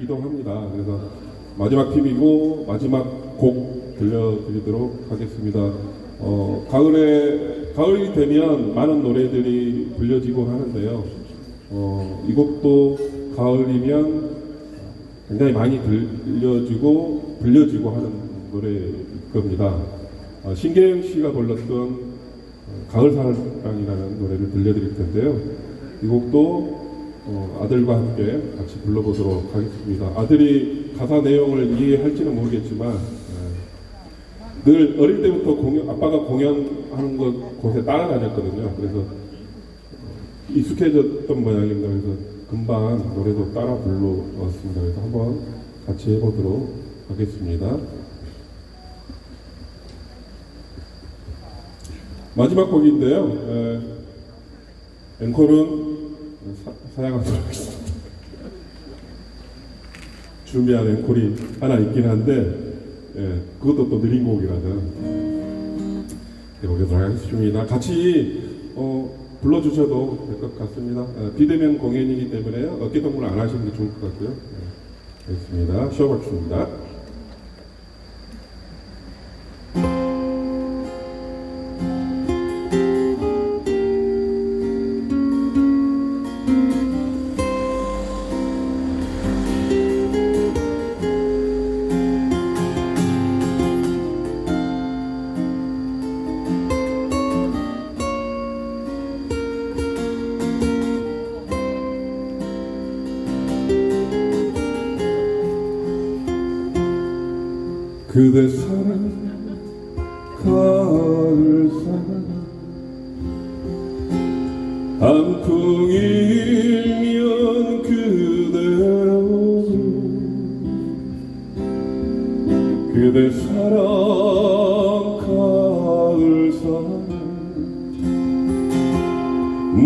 팀이기도 합니다. 그래서 마지막 팀이고 마지막 곡 들려드리도록 하겠습니다. 어, 가을에 가을이 되면 많은 노래들이 불려지고 하는데요. 어, 이 곡도 가을이면 굉장히 많이 들려지고 불려지고 하는 노래일 겁니다. 어, 신계영 씨가 불렀던 어, 가을 사랑이라는 노래를 들려드릴 텐데요. 이 곡도 어, 아들과 함께 같이 불러보도록 하겠습니다. 아들이 가사 내용을 이해할지는 모르겠지만 예, 늘 어릴 때부터 공연, 아빠가 공연하는 곳, 곳에 따라다녔거든요. 그래서 어, 익숙해졌던 모양입니다. 그래서 금방 노래도 따라 불러왔습니다. 그래서 한번 같이 해보도록 하겠습니다. 마지막 곡인데요. 에, 앵콜은 사, 사양하도록 하겠습니다. 준비한 앵콜이 하나 있긴 한데 예, 그것도 또 느린 곡이라서 해보도록 하겠습니다. 같이 어, 불러주셔도 될 것 같습니다. 어, 비대면 공연이기 때문에 어깨 동무를 안 하시는 게 좋을 것 같고요. 네, 알겠습니다. 쇼버추입니다. 그대 사랑 가을 사랑. 한풍이면 그대로 그대 사랑 가을 사랑.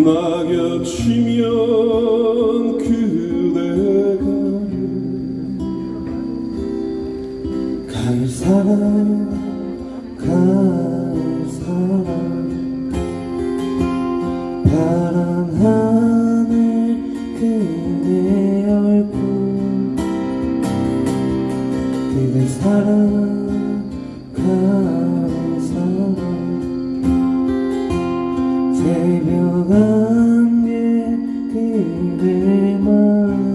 낙엽 치면 그 사랑 가을 사랑 파란 하늘 그대 얼굴 그대 사랑 가을 사랑 새벽 안개 그대 마음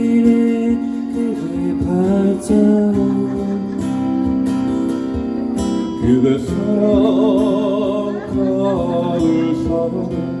그대 사랑 가을 사랑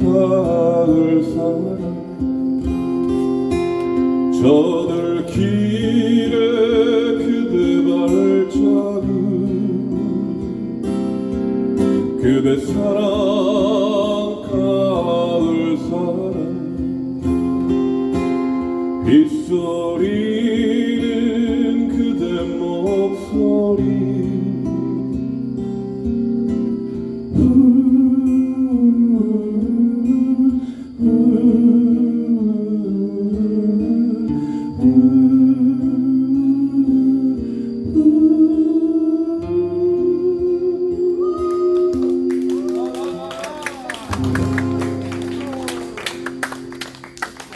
가을 사랑 저들 길에 그대 발자국 그대 사랑 가을 사랑 목소리